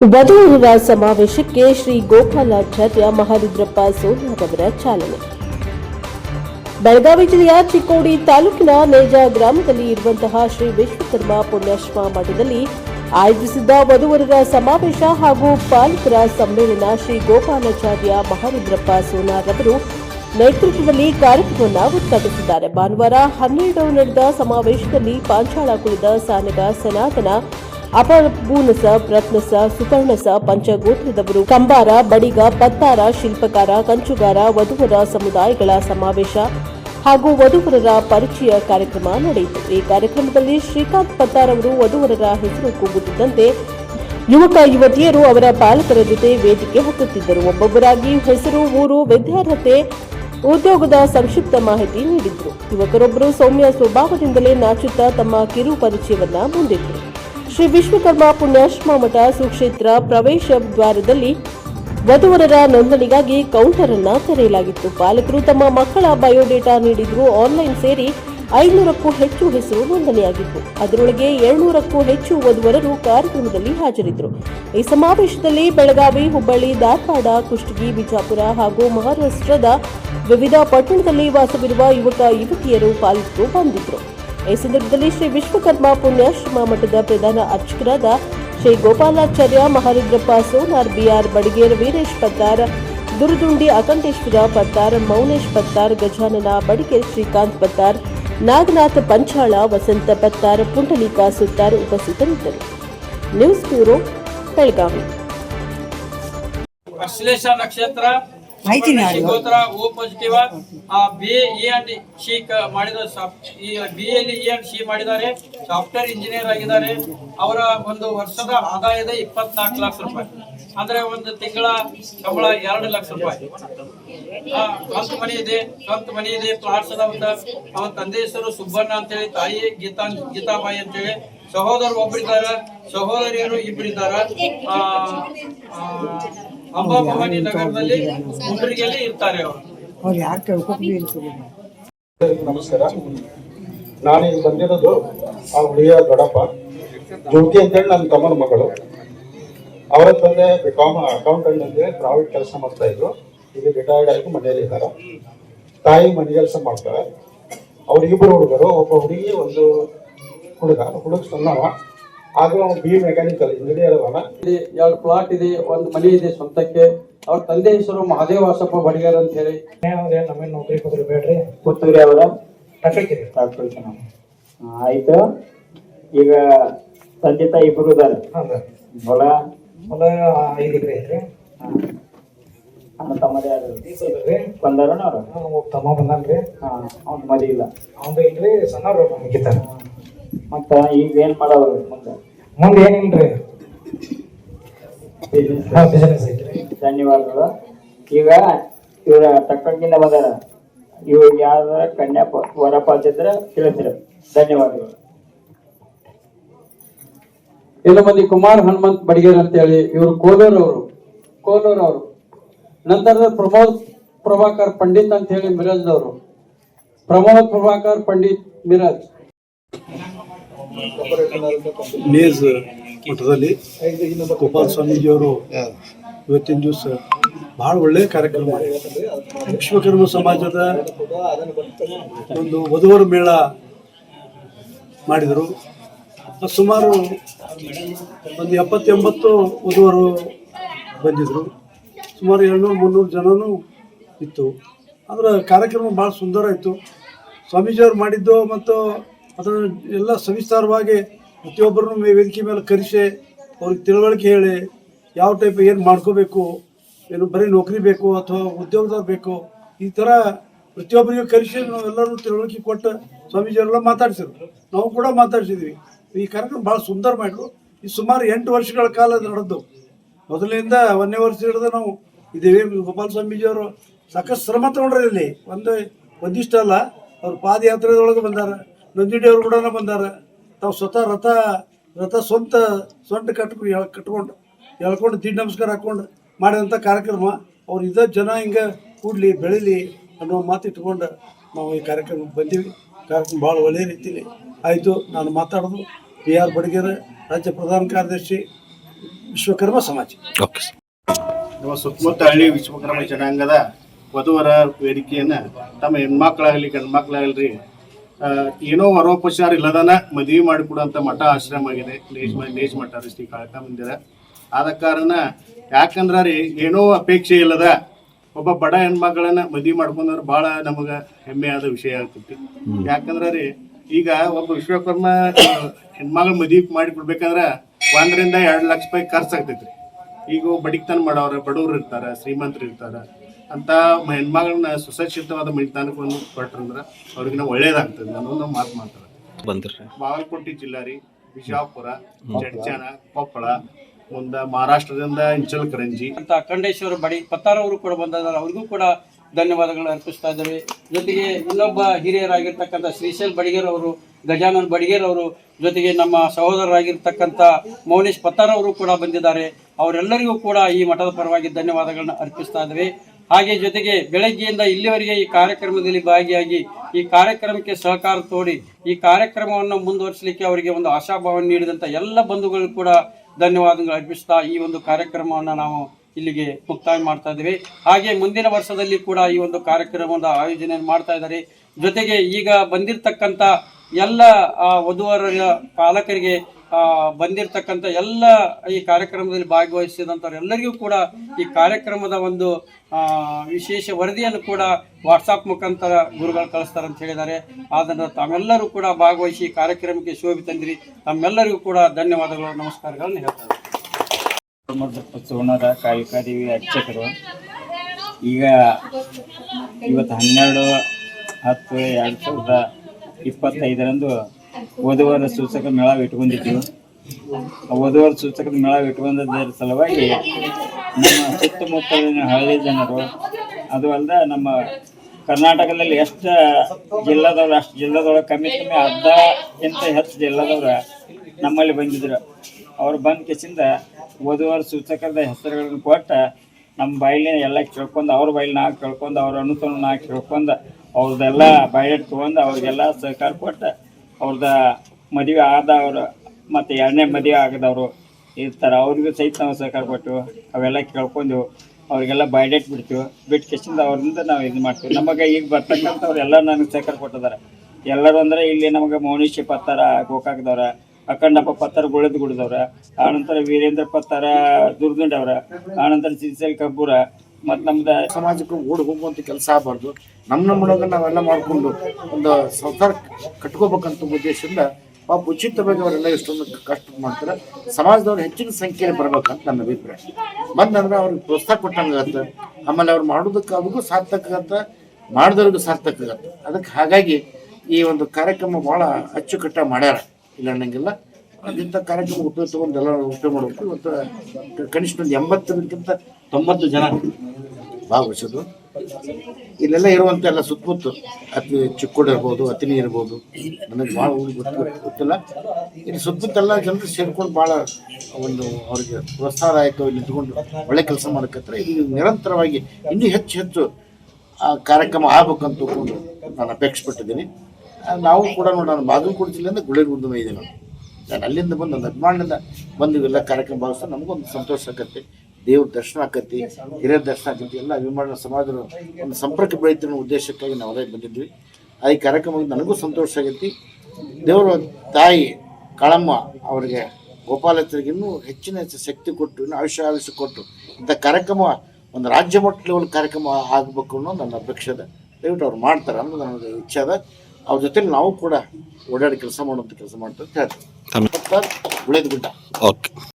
ವಧುವರರ ಸಮಾವೇಶಕ್ಕೆ ಶ್ರೀ ಗೋಪಾಲಾಚಾರ್ಯ ಮಹಾರುದ್ರಪ್ಪ ಸೋನಾರವರ ಚಾಲನೆ. ಬೆಳಗಾವಿ ಜಿಲ್ಲೆಯ ಚಿಕ್ಕೋಡಿ ತಾಲೂಕಿನ ನೇಜ ಗ್ರಾಮದಲ್ಲಿ ಇರುವಂತಹ ಶ್ರೀ ವಿಶ್ವಕರ್ಮ ಪುಣ್ಯಾಶ್ರಮ ಮಠದಲ್ಲಿ ಆಯೋಜಿಸಿದ್ದ ವಧುವರರ ಸಮಾವೇಶ ಹಾಗೂ ಪಾಲಕರ ಸಮ್ಮೇಳನ ಶ್ರೀ ಗೋಪಾಲಾಚಾರ್ಯ ಮಹಾರುದ್ರಪ್ಪ ಸೋನಾರವರು ನೇತೃತ್ವದಲ್ಲಿ ಕಾರ್ಯಕ್ರಮವನ್ನು ಉದ್ಘಾಟಿಸಿದ್ದಾರೆ. ಭಾನುವಾರ ಹನ್ನೆರಡು ನಡೆದ ಸಮಾವೇಶದಲ್ಲಿ ಪಾಂಚಾಳ ಕುಳಿದ ಸಾನಗ ಸನಾತನ ಅಪಬೂನಸ ಪ್ರತ್ನಸ ಸುಪರ್ಣಸ ಪಂಚಗೋತ್ರದವರು, ಕಂಬಾರ, ಬಡಿಗ, ಪತ್ತಾರ, ಶಿಲ್ಪಕಾರ, ಕಂಚುಗಾರ, ವಧುವರ ಸಮುದಾಯಗಳ ಸಮಾವೇಶ ಹಾಗೂ ವಧುವರರ ಪರಿಚಯ ಕಾರ್ಯಕ್ರಮ ನಡೆಯಿತು. ಈ ಕಾರ್ಯಕ್ರಮದಲ್ಲಿ ಶ್ರೀಕಾಂತ್ ಪತ್ತಾರ್ ಅವರು ವಧುವರರ ಹೆಸರು ಕೂಗುತ್ತಿದ್ದಂತೆ ಯುವಕ, ಯುವತಿಯರು ಅವರ ಪಾಲಕರ ಜೊತೆ ವೇದಿಕೆ ಹತ್ತುತ್ತಿದ್ದರು. ಒಬ್ಬೊಬ್ಬರಾಗಿ ಹೆಸರು, ಊರು, ವಿದ್ಯಾರ್ಹತೆ, ಉದ್ಯೋಗದ ಸಂಕ್ಷಿಪ್ತ ಮಾಹಿತಿ ನೀಡಿದ್ರು. ಯುವಕರೊಬ್ಬರು ಸೌಮ್ಯ ಸ್ವಭಾವದಿಂದಲೇ ನಾಚುತ್ತಾ ತಮ್ಮ ಕಿರು ಪರಿಚಯವನ್ನ ಮುಂದಿಟ್ಟರು ಶ್ರೀ ವಿಶ್ವಕರ್ಮ ಪುಣ್ಯಾಶ್ರಮ ಮಠ ಸುಕ್ಷೇತ್ರ ಪ್ರವೇಶ ದ್ವಾರದಲ್ಲಿ ವಧುವರರ ನೋಂದಣಿಗಾಗಿ ಕೌಂಟರ್ ಅನ್ನು ತೆರೆಯಲಾಗಿತ್ತು. ಪಾಲಕರು ತಮ್ಮ ಮಕ್ಕಳ ಬಯೋಡೇಟಾ ನೀಡಿದ್ರು. ಆನ್ಲೈನ್ ಸೇರಿ ಐನೂರಕ್ಕೂ ಹೆಚ್ಚು ಹೆಸರು ನೋಂದಣಿಯಾಗಿತ್ತು. ಅದರೊಳಗೆ ಏಳ್ನೂರಕ್ಕೂ ಹೆಚ್ಚು ವಧುವರರು ಕಾರ್ಯಕ್ರಮದಲ್ಲಿ ಹಾಜರಿದ್ದರು. ಈ ಸಮಾವೇಶದಲ್ಲಿ ಬೆಳಗಾವಿ, ಹುಬ್ಬಳ್ಳಿ ಧಾರವಾಡ ಕುಷ್ಟಗಿ, ಬಿಜಾಪುರ ಹಾಗೂ ಮಹಾರಾಷ್ಟ್ರದ ವಿವಿಧ ಪಟ್ಟಣದಲ್ಲಿ ವಾಸವಿರುವ ಯುವಕ, ಯುವತಿಯರು ಪಾಲಕರು ಬಂದಿದ್ದರು ಈ ಸಂದರ್ಭದಲ್ಲಿ ಶ್ರೀ ವಿಶ್ವಕರ್ಮ ಪುಣ್ಯಾಶ್ರಮ ಮಠದ ಪ್ರಧಾನ ಅರ್ಚಕರಾದ ಶ್ರೀ ಗೋಪಾಲಾಚಾರ್ಯ ಮಹಾರುದ್ರಪ್ಪ ಸೋನಾರ್ ಬಿಆರ್ ಬಡಿಗೇರ್ ವೀರೇಶ್ ಪತ್ತಾರ್, ದುರ್ದುಂಡಿ ಅಖಂಡೇಶ್ವರ ಪತ್ತಾರ್, ಮೌನೇಶ್ ಪತ್ತಾರ್, ಗಜಾನನ ಬಡಿಗೇರ್ ಶ್ರೀಕಾಂತ್ ಪತ್ತಾರ್, ನಾಗನಾಥ್ ಪಂಚಾಳ, ವಸಂತ ಪತ್ತಾರ್, ಪುಂಡಲೀಕ ಸುತ್ತಾರ್ ಉಪಸ್ಥಿತರಿದ್ದರು. News bureau Belagavi. Nakshatra O positive B A and C ಮಾಡಿದ B L E and C ಮಾಡಿದ್ದಾರೆ ಸಾಫ್ಟ್ವೇರ್ ಇಂಜಿನಿಯರ್ ಆಗಿದ್ದಾರೆ. ಅವರ ಒಂದು ವರ್ಷದ ಆದಾಯದ ಇಪ್ಪತ್ನಾಲ್ಕು ಲಕ್ಷ ರೂಪಾಯಿ. ಅಂದ್ರೆ ಒಂದು ತಿಂಗಳ ಸಂಬಳ ಎರಡು ಲಕ್ಷ ರೂಪಾಯಿ. ಆ, ಸ್ವಂತ ಮನೆ ಇದೆ ಸ್ವಂತ ಮನೆ ಇದೆ ಪ್ಲಾಟ್ಸ್ ಅದ ಅವನ ತಂದೆ ಹೆಸರು ಸುಬ್ಬಣ್ಣ ಅಂತೇಳಿ ತಾಯಿ ಗೀತಾ ಗೀತಾಬಾಯಿ ಅಂತೇಳಿ. ಸಹೋದರರು ಒಬ್ಬರಿದ್ದಾರೆ ಸಹೋದರಿಯರು ಇಬ್ಬರಿದ್ದಾರೆ ಆ, ಆ, ಅಂಬಾಭವಾನಿ ನಗರದಲ್ಲಿ ಮುಂಡ್ರಿಗೆಯಲ್ಲಿ ಇರ್ತಾರೆ ಅವರು. ಅವ್ರು ಯಾರು ಅಂತ ನಮಸ್ಕಾರ. ನಾನು ಇಲ್ಲಿ ಬಂದಿರೋದು ಆ ಹುಡುಗಿಯ ದೊಡ್ಡಪ್ಪ. ಜ್ಯೋತಿ ಅಂತೇಳಿ ನನ್ನ ತಮ್ಮನ ಮಗಳು. ಅವರ ತಂದೆ ಬಿಕಾಮ್ ಅಕೌಂಟೆಂಟ್ ಅಂದ್ರೆ ಪ್ರೈವೇಟ್ ಕೆಲಸ ಮಾಡ್ತಾ ಇದ್ರು. ಇಲ್ಲಿ ರಿಟೈರ್ಡ್ ಆಗಿ ಮನೆಯಲ್ಲಿ ಇದ್ದಾರೆ. ತಾಯಿ ಮನೆ ಕೆಲಸ ಮಾಡ್ತಾರೆ. ಅವ್ರಿಗಿಬ್ಬರು ಹುಡುಗರು ಒಬ್ಬ ಹುಡುಗಿ ಒಂದು ಹುಡುಗ. ಹುಡುಗ ಸಣ್ಣವ. ಆದ್ರೂ ಅವ್ನು ಬಿ ಮೆಕ್ಯಾನಿಕಲ್ ಇಂಜಿನಿಯರ್ ಅದಾನ. ಇದೆ ಎರಡು ಪ್ಲಾಟ್ ಇದೆ ಒಂದು ಮನೆ ಇದೆ ಸ್ವಂತಕ್ಕೆ. ಅವ್ರ ತಂದೆ ಹೆಸರು ಮಹಾದೇವ ವಾಸಪ್ಪ ಬಡಿಗಾರ ಅಂತ ಹೇಳಿ. ನಮಗೆ ನೌಕರಿ ಕೊಡ್ರಿ ಬೇಡ್ರಿ. ಪುತ್ತೂರಿ ಅವರ. ಆಯ್ತು. ಈಗ ತಂದೆ ತಾಯಿ ಇಬ್ರು ಇದಾರೆ. ಹೊಲ? ಹೊಲ ಐದು ಎಕರೆ ಐತ್ರಿ. ಅಣ್ಣ ತಮ್ಮದೇ ಯಾರು ರೀ ಬಂದಾರಣ ಅವ್ರು? ತಮ್ಮ ಬಂದಾನ್ರಿ. ಹಾಂ ಅವ್ನ ಮದಿ ಇಲ್ಲ. ಅವ್ನು ಇಲ್ರಿ ಸಣ್ಣವ್ರು ಮುಗಿತಾರ ಮತ್ತ ಈಗ ಏನ್ ಮಾಡೋರು ಮುಂದೆ? ಮುಂದೆ ಏನಿಲ್ರಿ? ಬಿಸಿನೆಸ್ ಐತ್ರಿ. ಧನ್ಯವಾದಗಳು. ಈಗ ಇವ್ರ ತಕ್ಕಂಗಿಂದ ಬಂದಾರ ಇವ್ ಯಾರ ಕನ್ಯಾ ವರ ಪಾಲ್ತಿದ್ರೆ ತಿಳಿಸ್ರಿ. ಧನ್ಯವಾದಗಳು. ಇಲ್ಲ ಮಂದಿ ಕುಮಾರ್ ಹನುಮಂತ್ ಬಡಿಗೇರ್ ಅಂತ ಹೇಳಿ ಇವರು ಕೋಲೂರ್ ಅವರು. ಕೋಲೂರ್ ಅವರು. ನಂತರದ ಪ್ರಮೋದ್ ಪ್ರಭಾಕರ್ ಪಂಡಿತ್ ಅಂತ ಹೇಳಿ ಮಿರಾಜ್ ಅವರು. ಪ್ರಮೋದ್ ಪ್ರಭಾಕರ್ ಪಂಡಿತ್ ಮಿರಜ್. ನೇಜ್ ಮಠದಲ್ಲಿ ಗೋಪಾಲ ಸ್ವಾಮೀಜಿಯವರು ಇವತ್ತಿನ ದಿವಸ ಬಹಳ ಒಳ್ಳೆಯ ಕಾರ್ಯಕ್ರಮ. ವಿಶ್ವಕರ್ಮ ಸಮಾಜದ ಒಂದು ವಧುವರ ಮೇಳ ಮಾಡಿದರು. ಸುಮಾರು ಒಂದು ಎಪ್ಪತ್ತೆಂಬತ್ತು ವಧುವರು ಬಂದಿದ್ದರು. ಸುಮಾರು ಏಳ್ನೂರು ಮುನ್ನೂರು ಜನನೂ ಇತ್ತು. ಅದರ ಕಾರ್ಯಕ್ರಮ ಭಾಳ ಸುಂದರ ಇತ್ತು. ಸ್ವಾಮೀಜಿಯವರು ಮಾಡಿದ್ದು ಮತ್ತು ಅದರ ಎಲ್ಲ ಸವಿಸ್ತಾರವಾಗಿ ಪ್ರತಿಯೊಬ್ಬರನ್ನು ವೇದಿಕೆ ಮೇಲೆ ಕರೆಸಿ, ಅವ್ರಿಗೆ ತಿಳುವಳಿಕೆ ಹೇಳಿ, ಯಾವ ಟೈಪ್ ಏನು ಮಾಡ್ಕೋಬೇಕು, ಏನು ಬರೀ ನೌಕರಿ ಬೇಕು ಅಥವಾ ಉದ್ಯೋಗದವ್ರು ಬೇಕು, ಈ ಥರ ಪ್ರತಿಯೊಬ್ಬರಿಗೂ ಕರೆಸಿ ನಾವೆಲ್ಲರೂ ತಿಳುವಳಿಕೆ ಕೊಟ್ಟು ಸ್ವಾಮೀಜಿಯವರೆಲ್ಲ ಮಾತಾಡ್ಸಿದ್ರು. ನಾವು ಕೂಡ ಮಾತಾಡ್ಸಿದ್ವಿ. ಈ ಕಾರ್ಯಕ್ರಮ ಭಾಳ ಸುಂದರ ಮಾಡಿದ್ರು. ಈ ಸುಮಾರು ಎಂಟು ವರ್ಷಗಳ ಕಾಲ ನಡೆದು, ಮೊದಲಿನಿಂದ ಒಂದನೇ ವರ್ಷ ಹಿಡಿದು ನಾವು ಇದ್ದೀವಿ ಗೋಪಾಲ ಸ್ವಾಮೀಜಿಯವರು ಸಾಕಷ್ಟು ಶ್ರಮ ತಗೊಂಡ್ರೆ ಇಲ್ಲಿ. ಒಂದು ಒಂದಿಷ್ಟು ಅಲ್ಲ ಅವ್ರು ಪಾದಯಾತ್ರೆದೊಳಗೆ ಬಂದಾರ. ನಂಜುಂಡಿ ಅವರು ಕೂಡ ಬಂದಾರ. ತಾವು ಸ್ವತಃ ರಥ ರಥ ಸ್ವಂತ ಸ್ವಂತ ಕಟ್ಕೊಂಡು ಎಳ್ ಕಟ್ಕೊಂಡು ಎಳ್ಕೊಂಡು ದಿಡ್ ನಮಸ್ಕಾರ ಹಾಕ್ಕೊಂಡು ಮಾಡಿದಂಥ ಕಾರ್ಯಕ್ರಮ. ಅವ್ರು ಇದ್ದ ಜನ ಹಿಂಗೆ ಕೂಡಲಿ ಬೆಳೀಲಿ ಅನ್ನೋ ಮಾತು ಇಟ್ಕೊಂಡು ನಾವು ಈ ಕಾರ್ಯಕ್ರಮಕ್ಕೆ ಬಂದೀವಿ. ಕಾರ್ಯಕ್ರಮ ಭಾಳ ಒಳ್ಳೆಯ ರೀತಿಯಲ್ಲಿ ಆಯಿತು. ನಾನು ಮಾತಾಡೋದು ಬಿ ಆರ್ ಬಡಗೇರ ರಾಜ್ಯ ಪ್ರಧಾನ ಕಾರ್ಯದರ್ಶಿ ವಿಶ್ವಕರ್ಮ ಸಮಾಜ. Okay sir. ನಮ್ಮ ಸುತ್ತಮುತ್ತ ಹಳ್ಳಿ ವಿಶ್ವಕರ್ಮ ಜನಾಂಗದ ವಧುವರ ವೇದಿಕೆಯನ್ನು ತಮ್ಮ ಹೆಣ್ಮಕ್ಳಾಗಲಿ ಗಂಡ್ಮಕ್ಳಾಗಲಿ ಏನೋ ವರೋಪಚಾರ ಇಲ್ಲದನ ಮದುವೆ ಮಾಡಿಕೊಡುವಂತ ಮಠ ಆಶ್ರಮ ಆಗಿದೆ. ಮ- ಲೇಜ್ ಮಠ ರೀ ಶ್ರೀ ಕಾಳಕ ಮಂದಿರ ಆದ ಕಾರಣ ಯಾಕಂದ್ರ ರೀ ಏನೋ ಅಪೇಕ್ಷೆ ಇಲ್ಲದ ಒಬ್ಬ ಬಡ ಹೆಣ್ಮಕ್ಳನ್ನ ಮದುವೆ ಮಾಡ್ಕೊಂಡ್ರೆ ಬಹಳ ನಮಗ ಹೆಮ್ಮೆಯಾದ ವಿಷಯ ಆಗ್ತೈತಿ. ಯಾಕಂದ್ರ ರೀ ಈಗ ಒಬ್ಬ ವಿಶ್ವಕರ್ಮ ಹೆಣ್ಮಗಳ ಮದುವೆ ಮಾಡಿ ಕೊಡ್ಬೇಕಂದ್ರ ಒಂದರಿಂದ ಎರಡು ಲಕ್ಷ ರೂಪಾಯಿ ಖರ್ಚಾಗ್ತೈತ್ರಿ ಈಗ ಬಡಿಕ್ತನ ಮಾಡೋರ ಬಡವ್ರು ಇರ್ತಾರ ಶ್ರೀಮಂತರು ಇರ್ತಾರ. ಅಂತ ಹೆಣ್ಮಗಳನ್ನ ಸುಸಜ್ಜಿತವಾದ ಮೈದಾನಕ್ಕೊಂದು ಒಂದು ಕೊಟ್ರಂದ್ರ ಅವ್ರಿಗೆ ಒಳ್ಳೇದಾಗ್ತದೆ. ಅನ್ನೋ ನಮ್ಮ ಮಾತು ಮಾತಾಡ ಬಂದ್ರಿ. ಬಾಗಲಕೋಟೆ ಜಿಲ್ಲಾ ರೀ ಬಿಜಾಪುರ ಜಡ್ಚಾನ ಕೊಪ್ಪಳ ಮುಂದ ಮಹಾರಾಷ್ಟ್ರದಿಂದ ಇಂಚಲ್ ಕರಂಜಿ. ಅಂತ ಅಖಂಡೇಶ್ವರ ಬಡಿ ಪತ್ತಾರವರು ಕೂಡ ಬಂದಿದ್ದಾರೆ. ಅವ್ರಿಗೂ ಕೂಡ ಧನ್ಯವಾದಗಳನ್ನ ಅರ್ಪಿಸ್ತಾ ಇದ್ದಾರೆ ಜೊತೆಗೆ ಇನ್ನೊಬ್ಬ ಹಿರಿಯರಾಗಿರ್ತಕ್ಕಂಥ ಶ್ರೀಶೈಲ್ ಬಡಿಗೇರ್ ಅವರು ಗಜಾನನ್ ಬಡಿಗೇರ್ ಅವರು ಜೊತೆಗೆ ನಮ್ಮ ಸಹೋದರರಾಗಿರ್ತಕ್ಕಂಥ ಮೌನೇಶ್ ಪತ್ತಾರವರು ಕೂಡ ಬಂದಿದ್ದಾರೆ. ಅವರೆಲ್ಲರಿಗೂ ಕೂಡ ಈ ಮಠದ ಪರವಾಗಿ ಧನ್ಯವಾದಗಳನ್ನ ಅರ್ಪಿಸ್ತಾ ಇದ್ದೇವೆ. ಹಾಗೆ ಜೊತೆಗೆ ಬೆಳಗ್ಗೆಯಿಂದ ಇಲ್ಲಿವರೆಗೆ ಈ ಕಾರ್ಯಕ್ರಮದಲ್ಲಿ ಭಾಗಿಯಾಗಿ ಈ ಕಾರ್ಯಕ್ರಮಕ್ಕೆ ಸಹಕಾರ ತೋಡಿ ಈ ಕಾರ್ಯಕ್ರಮವನ್ನು ಮುಂದುವರಿಸಲಿಕ್ಕೆ ಅವರಿಗೆ ಒಂದು ಆಶಾಭಾವನೆ ನೀಡಿದಂಥ ಎಲ್ಲ ಬಂಧುಗಳು ಕೂಡ ಧನ್ಯವಾದಗಳು ಅರ್ಪಿಸ್ತಾ ಈ ಒಂದು ಕಾರ್ಯಕ್ರಮವನ್ನು ನಾವು ಇಲ್ಲಿಗೆ ಮುಕ್ತಾಯ ಮಾಡ್ತಾ ಇದ್ದೀವಿ. ಹಾಗೆ ಮುಂದಿನ ವರ್ಷದಲ್ಲಿ ಕೂಡ ಈ ಒಂದು ಕಾರ್ಯಕ್ರಮದ ಆಯೋಜನೆ ಮಾಡ್ತಾ ಇದ್ದಾರೆ. ಜೊತೆಗೆ ಈಗ ಬಂದಿರತಕ್ಕಂಥ ಎಲ್ಲ ವಧುವರ ಪಾಲಕರಿಗೆ ಬಂದಿರತಕ್ಕಂಥ ಎಲ್ಲ ಈ ಕಾರ್ಯಕ್ರಮದಲ್ಲಿ ಭಾಗವಹಿಸಿದಂಥವ್ರೆಲ್ಲರಿಗೂ ಕೂಡ ಈ ಕಾರ್ಯಕ್ರಮದ ಒಂದು ವಿಶೇಷ ವರದಿಯನ್ನು ಕೂಡ ವಾಟ್ಸಾಪ್ ಮುಖಾಂತರ ಗುರುಗಳು ಕಳಿಸ್ತಾರೆ ಅಂತ ಹೇಳಿದ್ದಾರೆ. ಆದ್ದರಿಂದ ತಾವೆಲ್ಲರೂ ಕೂಡ ಭಾಗವಹಿಸಿ ಕಾರ್ಯಕ್ರಮಕ್ಕೆ ಶೋಭೆ ತಂದಿರಿ. ತಮ್ಮೆಲ್ಲರಿಗೂ ಕೂಡ ಧನ್ಯವಾದಗಳು, ನಮಸ್ಕಾರಗಳನ್ನು ಹೇಳ್ತಾರೆ ಸುವರ್ಣದ ಕಾಳಿಕಾದೇವಿ ಅರ್ಚಕರು, ಈಗ ಇವತ್ತು ಹನ್ನೆರಡು ಹತ್ತು ಎರಡು ಸಾವಿರದ ಇಪ್ಪತ್ತೈದರಂದು ವಧುವರ ಸೂಚಕ ಮೇಳ ಇಟ್ಕೊಂಡಿದ್ದೀವಿ. ಆ ವಧುವರ ಸೂಚಕದ ಮೇಳ ಇಟ್ಕೊಂಡಿದ್ದರ ಸಲುವಾಗಿ ನಮ್ಮ ಸುತ್ತಮುತ್ತಲಿನ ಹಳ್ಳಿ ಜನರು, ಅದು ಅಲ್ಲದೆ ನಮ್ಮ ಕರ್ನಾಟಕದಲ್ಲಿ ಎಷ್ಟು ಜಿಲ್ಲಾದವ್ರು, ಅಷ್ಟು ಜಿಲ್ಲಾದೊಳಗೆ ಕಮ್ಮಿ ಕಮ್ಮಿ ಅರ್ಧಕ್ಕಿಂತ ಹೆಚ್ಚು ಜಿಲ್ಲಾದವ್ರು ನಮ್ಮಲ್ಲಿ ಬಂದಿದ್ರು. ಅವ್ರು ಬಂದ ಕೆಸಿಂದ ಓದುವರ ಸೂಚಕದ ಹೆಸರುಗಳನ್ನು ಕೊಟ್ಟು ನಮ್ಮ ಬಾಯಿಲಿನ ಎಲ್ಲ ಕೇಳ್ಕೊಂಡು, ಅವ್ರ ಬಾಯಿಲಿ ನಾ ಕೇಳ್ಕೊಂಡು, ಅವ್ರ ಅನುತನ ನಾ ಕೇಳ್ಕೊಂಡು ಅವ್ರದ್ದೆಲ್ಲ ಬಯಟ್ ತೊಗೊಂಡು ಅವ್ರಿಗೆಲ್ಲ ಸಹಕಾರ ಕೊಟ್ಟು ಅವ್ರದ ಮದುವೆ ಆದವರು ಮತ್ತು ಎರಡನೇ ಮದುವೆ ಆಗದವರು ಇರ್ತಾರೆ, ಅವ್ರಿಗೂ ಸಹಿತ ನಾವು ಸಹಕಾರ ಕೊಟ್ಟು ಅವೆಲ್ಲ ಕೇಳ್ಕೊಂಡು ಅವರಿಗೆಲ್ಲ ಬಯೋಡೇಟ್ ಬಿಡ್ತೀವಿ. ಬಿಟ್ಟು ಕೆಸಿಂದ ಅವ್ರಿಂದ ನಾವು ಇದು ಮಾಡ್ತೀವಿ. ನಮಗೆ ಈಗ ಬರ್ತಕ್ಕಂಥವ್ರೆಲ್ಲ ನನಗೆ ಸಹಕಾರ ಕೊಟ್ಟಿದ್ದಾರೆ. ಎಲ್ಲರೂ ಅಂದ್ರೆ ಇಲ್ಲಿ ನಮಗೆ ಮೌನೀಶಿ ಪತ್ತಾರ, ಗೋಕಾಕ್ದವ್ರ, ಅಖಂಡಪ್ಪ ಪತ್ತಾರ ಗುಳದ ಗುಡದವ್ರ ಆನಂತರ ವೀರೇಂದ್ರ ಪತ್ತಾರ ದುರ್ಗಂಡವ್ರ ಆನಂತರ ಸಿಸಲ್ ಕಬ್ಬೂರ ಮತ್ತು ನಮ್ದು ಸಮಾಜಕ್ಕೆ ಓಡಿ ಹೋಗುವಂಥ ಕೆಲಸ ಆಗಬಾರ್ದು. ನಮ್ಮ ನಮ್ಮೊಳಗೆ ನಾವೆಲ್ಲ ಮಾಡಿಕೊಂಡು ಒಂದು ಸಂಸಾರ ಕಟ್ಕೋಬೇಕಂತ ಉದ್ದೇಶದಿಂದ ಪಾಪ ಉಚಿತವಾಗಿ ಅವರೆಲ್ಲ ಎಷ್ಟೊಂದು ಕಷ್ಟ ಮಾಡ್ತಾರೆ. ಸಮಾಜದವ್ರು ಹೆಚ್ಚಿನ ಸಂಖ್ಯೆಯಲ್ಲಿ ಬರ್ಬೇಕಂತ ನನ್ನ ಅಭಿಪ್ರಾಯ. ಬಂದಂದ್ರೆ ಅವ್ರಿಗೆ ಪ್ರೋತ್ಸಾಹ ಕೊಟ್ಟಂಗಾಗತ್ತೆ. ಆಮೇಲೆ ಅವ್ರು ಮಾಡೋದಕ್ಕೆ ಅವ್ರಿಗೂ ಸಾರ್ಥಕ ಆಗತ್ತೆ, ಮಾಡಿದವ್ರಿಗೂ ಸಾರ್ಥಕ ಆಗತ್ತೆ. ಅದಕ್ಕೆ ಹಾಗಾಗಿ ಈ ಒಂದು ಕಾರ್ಯಕ್ರಮ ಭಾಳ ಅಚ್ಚುಕಟ್ಟಾಗಿ ಮಾಡ್ಯಾರ. ಇಲ್ಲ ಅನ್ನಂಗಿಲ್ಲ. ಅದಿಂಥ ಕಾರ್ಯಕ್ರಮ ಉಪಯೋಗ ತಗೊಂಡು ಎಲ್ಲ ಉಪಯೋಗ ಮಾಡಬೇಕು. ಇವತ್ತು ಕನಿಷ್ಠ ಒಂದು ಎಂಬತ್ತರಕ್ಕಿಂತ ತೊಂಬತ್ತು ಜನ ಭಾಗವಹಿಸೋದು ಇಲ್ಲೆಲ್ಲ ಇರುವಂತ ಎಲ್ಲ ಸುತ್ತಮುತ್ತ ಅತಿ ಚಿಕ್ಕೋಡ್ ಇರ್ಬೋದು, ಅತಿನಿ ಇರ್ಬೋದು, ನನಗೆ ಭಾಳ ಗೊತ್ತು, ಗೊತ್ತಿಲ್ಲ. ಇಲ್ಲಿ ಸುತ್ತಮುತ್ತೆಲ್ಲ ಜನರು ಸೇರ್ಕೊಂಡು ಭಾಳ ಒಂದು ಅವ್ರಿಗೆ ಪ್ರೋತ್ಸಾಹ ಆಯಿತು ಇಲ್ಲಿ ನಿಂತ್ಕೊಂಡು ಒಳ್ಳೆ ಕೆಲಸ ಮಾಡಕತ್ತರೆ ಇಲ್ಲಿ ನಿರಂತರವಾಗಿ ಇನ್ನೂ ಹೆಚ್ಚು ಹೆಚ್ಚು, ಆ ಕಾರ್ಯಕ್ರಮ ಆಗ್ಬೇಕಂತ ತಿಳ್ಕೊಂಡು ನಾನು ಅಪೇಕ್ಷೆ ಪಟ್ಟಿದ್ದೀನಿ ನಾವು ಕೂಡ ನೋಡಿ ನಾನು ಬಾಗಲಕೋಟೆ ಜಿಲ್ಲೆಯಿಂದ ಗುಳೇರು ಉದ್ಯಮ ಇದೆ ನಾನು ನಾನು ಅಲ್ಲಿಂದ ಬಂದು ನನ್ನ ಅಭಿಮಾನದಿಂದ ಬಂದು ಇವೆಲ್ಲ ಕಾರ್ಯಕ್ರಮ ಭಾವಿಸ್ತಾ ನಮಗೊಂದು ಸಂತೋಷ ಆಕತಿ ದೇವ್ರ ದರ್ಶನ ಆಕತಿ ಹಿರಿಯರ ದರ್ಶನ ಆಕತಿ ಎಲ್ಲ ಅಭಿಮಾನ ಸಮಾಜದ ಒಂದು ಸಂಪರ್ಕ ಬೆಳೀತಿ ಅನ್ನೋ ಉದ್ದೇಶಕ್ಕಾಗಿ ನಾವು ಅದೇ ಬಂದಿದ್ವಿ. ಆ ಈ ಕಾರ್ಯಕ್ರಮ ನನಗೂ ಸಂತೋಷ ಆಗೈತಿ. ದೇವರ ತಾಯಿ ಕಾಳಮ್ಮ ಅವರಿಗೆ ಗೋಪಾಲಚರಿಗೆ ಇನ್ನೂ ಹೆಚ್ಚಿನ ಹೆಚ್ಚು ಶಕ್ತಿ ಕೊಟ್ಟು ಇನ್ನೂ ಆಯುಷ್ಯ ಆಯುಷ್ಯ ಕೊಟ್ಟು ಇಂಥ ಕಾರ್ಯಕ್ರಮ ಒಂದು ರಾಜ್ಯ ಮಟ್ಟ ಲೆವೆಲ್ ಕಾರ್ಯಕ್ರಮ ಆಗಬೇಕು ಅನ್ನೋ ನನ್ನ ಅಪೇಕ್ಷೆ ಅದ. ದಯವಿಟ್ಟು ಅವ್ರು ಮಾಡ್ತಾರೆ ಅನ್ನೋದು ನನಗೆ ಇಚ್ಛೆ ಅದ. ಅವ್ರ ಜೊತೆಲಿ ನಾವು ಕೂಡ ಓಡಾಡಿ ಕೆಲಸ ಮಾಡುವಂಥ ಕೆಲಸ ಮಾಡ್ತಾರೆ ಅಂತ ಹೇಳ್ತೀವಿ ಗುಡ್ಡ ಓಕೆ.